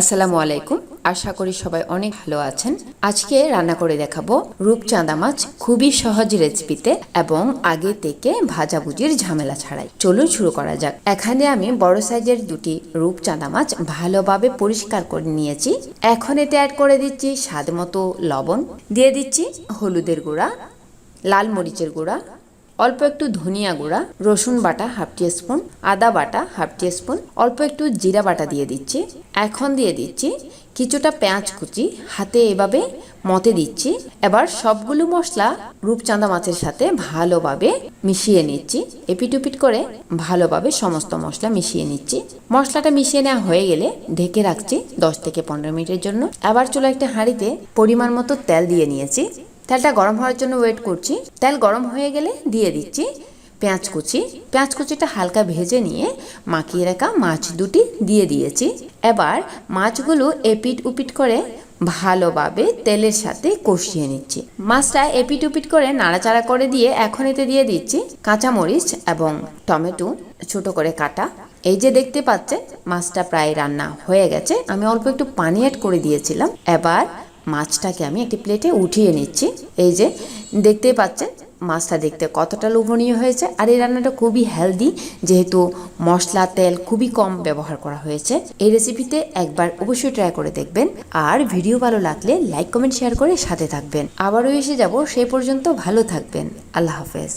আসসালামু আলাইকুম। আশা করি সবাই অনেক ভালো আছেন। আজকে রান্না করে দেখাবো রূপচাঁদা মাছ খুবই সহজ রেসিপিতে এবং আগে থেকে ভাজাভুজির ঝামেলা ছাড়াই। চলুন শুরু করা যাক। এখানে আমি বড় সাইজের দুটি রূপচাঁদা মাছ ভালোভাবে পরিষ্কার করে নিয়েছি। এখন এতে অ্যাড করে দিচ্ছি স্বাদ মতো লবণ। দিয়ে দিচ্ছি হলুদের গুঁড়া, লাল মরিচের গুঁড়া অল্প একটু ধনিয়া গুঁড়া, রসুন বাটা হাফ টি স্পুন আদা বাটা হাফ টি স্পুন অল্প একটু জিরা বাটা দিয়ে দিচ্ছি। এখন দিয়ে দিচ্ছি কিছুটা পেঁয়াজ কুচি, হাতে এভাবে মতে দিচ্ছি। এবার সবগুলো মশলা রূপচাঁদা মাছের সাথে ভালোভাবে মিশিয়ে নিচ্ছি। এপিটুপিট করে ভালোভাবে সমস্ত মশলা মিশিয়ে নিচ্ছি। মশলাটা মিশিয়ে নেওয়া হয়ে গেলে ঢেকে রাখছি দশ থেকে পনেরো মিনিটের জন্য। এবার চলো একটা হাঁড়িতে পরিমাণ মতো তেল দিয়ে নিয়েছি। তেলটা গরম হওয়ার জন্য ওয়েট করছি। তেল গরম হয়ে গেলে দিয়ে দিচ্ছি পেঁয়াজ কুচি। পেঁয়াজ কুচিটা হালকা ভেজে নিয়ে মাখিয়ে রাখা মাছ দুটি দিয়ে দিয়েছি। এবার মাছগুলো এপিট উপিট করে ভালোভাবে তেলের সাথে কষিয়ে নিচ্ছি। মাছটা এপিট উপিট করে নাড়াচাড়া করে দিয়ে এখন এতে দিয়ে দিচ্ছি কাঁচামরিচ এবং টমেটো ছোট করে কাটা। এই যে দেখতে পাচ্ছেন, মাছটা প্রায় রান্না হয়ে গেছে। আমি অল্প একটু পানি অ্যাড করে দিয়েছিলাম। এবার মাছটাকে আমি একটি প্লেটে উঠিয়ে নিচ্ছি। এই যে দেখতে পাচ্ছেন মাছটা দেখতে কতটা লোভনীয় হয়েছে। আর এই রান্নাটা খুবই হেলদি যেহেতু মশলা, তেল খুবই কম ব্যবহার করা হয়েছে। এই রেসিপিতে একবার অবশ্যই ট্রাই করে দেখবেন। আর ভিডিও ভালো লাগলে লাইক কমেন্ট শেয়ার করে সাথে থাকবেন। আবারও এসে যাব সেই পর্যন্ত ভালো থাকবেন। আল্লাহ হাফেজ।